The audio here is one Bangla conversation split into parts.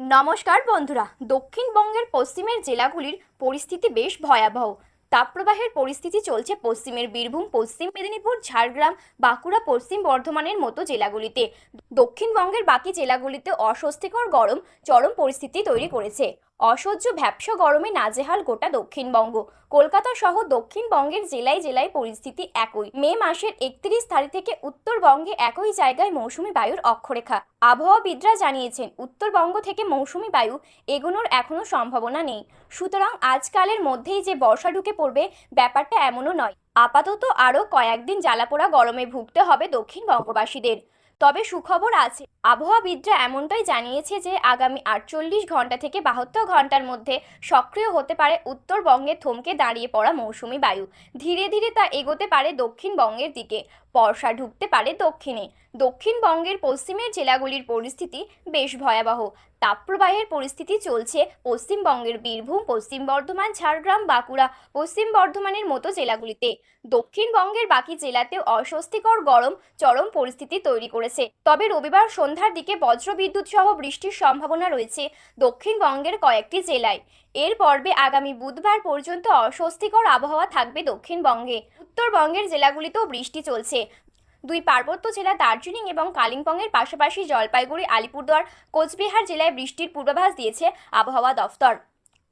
নমস্কার বন্ধুরা, দক্ষিণবঙ্গের পশ্চিমের জেলাগুলির পরিস্থিতি বেশ ভয়াবহ। তাপপ্রবাহের পরিস্থিতি চলছে পশ্চিমের বীরভূম, পশ্চিম মেদিনীপুর, ঝাড়গ্রাম, বাঁকুড়া, পশ্চিম বর্ধমানের মতো জেলাগুলিতে। দক্ষিণবঙ্গের বাকি জেলাগুলিতে অস্বস্তিকর গরম, চরম পরিস্থিতি তৈরি করেছে। অসহ্য ভ্যাপসা গরমে নাজেহাল গোটা দক্ষিণবঙ্গ। কলকাতা সহ দক্ষিণবঙ্গের জেলায় জেলায় পরিস্থিতি একই। মে মাসের একত্রিশ তারিখ থেকে উত্তরবঙ্গে একই জায়গায় মৌসুমি বায়ুর অক্ষরেখা। আবহাওয়াবিদরা জানিয়েছেন, উত্তরবঙ্গ থেকে মৌসুমি বায়ু এগোনোর এখনও সম্ভাবনা নেই। সুতরাং আজকালের মধ্যেই যে বর্ষা ঢুকে পড়বে, ব্যাপারটা এমনও নয়। আপাতত আরও কয়েকদিন জ্বালাপোড়া গরমে ভুগতে হবে দক্ষিণবঙ্গবাসীদের। তবে সুখবর আছে। আবহাওয়াবিদরা এমনটাই জানিয়েছে যে, আগামী আটচল্লিশ ঘণ্টা থেকে বাহাত্তর ঘণ্টার মধ্যে সক্রিয় হতে পারে উত্তরবঙ্গে থমকে দাঁড়িয়ে পড়া মৌসুমি বায়ু। ধীরে ধীরে তা এগোতে পারে দক্ষিণবঙ্গের দিকে। বর্ষা ঢুকতে পারে দক্ষিণে। দক্ষিণবঙ্গের পশ্চিমের জেলাগুলির পরিস্থিতি বেশ ভয়াবহ। তাপপ্রবাহের পরিস্থিতি চলছে পশ্চিমবঙ্গের বীরভূম, পশ্চিম বর্ধমান, ঝাড়গ্রাম, বাঁকুড়া, পশ্চিম বর্ধমানের মতো জেলাগুলিতে। দক্ষিণবঙ্গের বাকি জেলাতেও অস্বস্তিকর গরম, চরম পরিস্থিতি তৈরি করেছে। তবে রবিবার সন্ধ্যার দিকে বজ্রবিদ্যুৎ সহ বৃষ্টির সম্ভাবনা রয়েছে দক্ষিণবঙ্গের কয়েকটি জেলায়। এর পর্বে আগামী বুধবার পর্যন্ত অস্বস্তিকর আবহাওয়া থাকবে দক্ষিণবঙ্গে। উত্তরবঙ্গের জেলাগুলিতেও বৃষ্টি চলছে। দুই পার্বত্য জেলা দার্জিলিং এবং কালিম্পংয়ের পাশাপাশি জলপাইগুড়ি, আলিপুরদুয়ার, কোচবিহার জেলায় বৃষ্টির পূর্বাভাস দিয়েছে আবহাওয়া দফতর।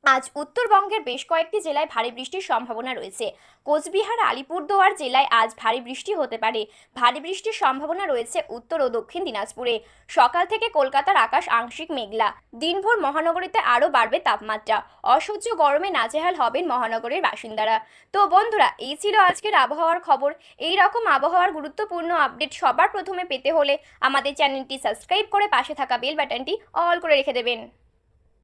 আজ উত্তরবঙ্গের বেশ কয়েকটি জেলায় ভারী বৃষ্টির সম্ভাবনা রয়েছে। কোচবিহার, আলিপুরদুয়ার জেলায় আজ ভারী বৃষ্টি হতে পারে। ভারী বৃষ্টির সম্ভাবনা রয়েছে উত্তর ও দক্ষিণ দিনাজপুরে। সকাল থেকে কলকাতার আকাশ আংশিক মেঘলা। দিনভর মহানগরীতে আরও বাড়বে তাপমাত্রা। অসহ্য গরমে নাজেহাল হবেন মহানগরের বাসিন্দারা। তো বন্ধুরা, এই ছিল আজকের আবহাওয়ার খবর। এই রকম আবহাওয়ার গুরুত্বপূর্ণ আপডেট সবার প্রথমে পেতে হলে আমাদের চ্যানেলটি সাবস্ক্রাইব করে পাশে থাকা বেল বাটনটি অল করে রেখে দেবেন।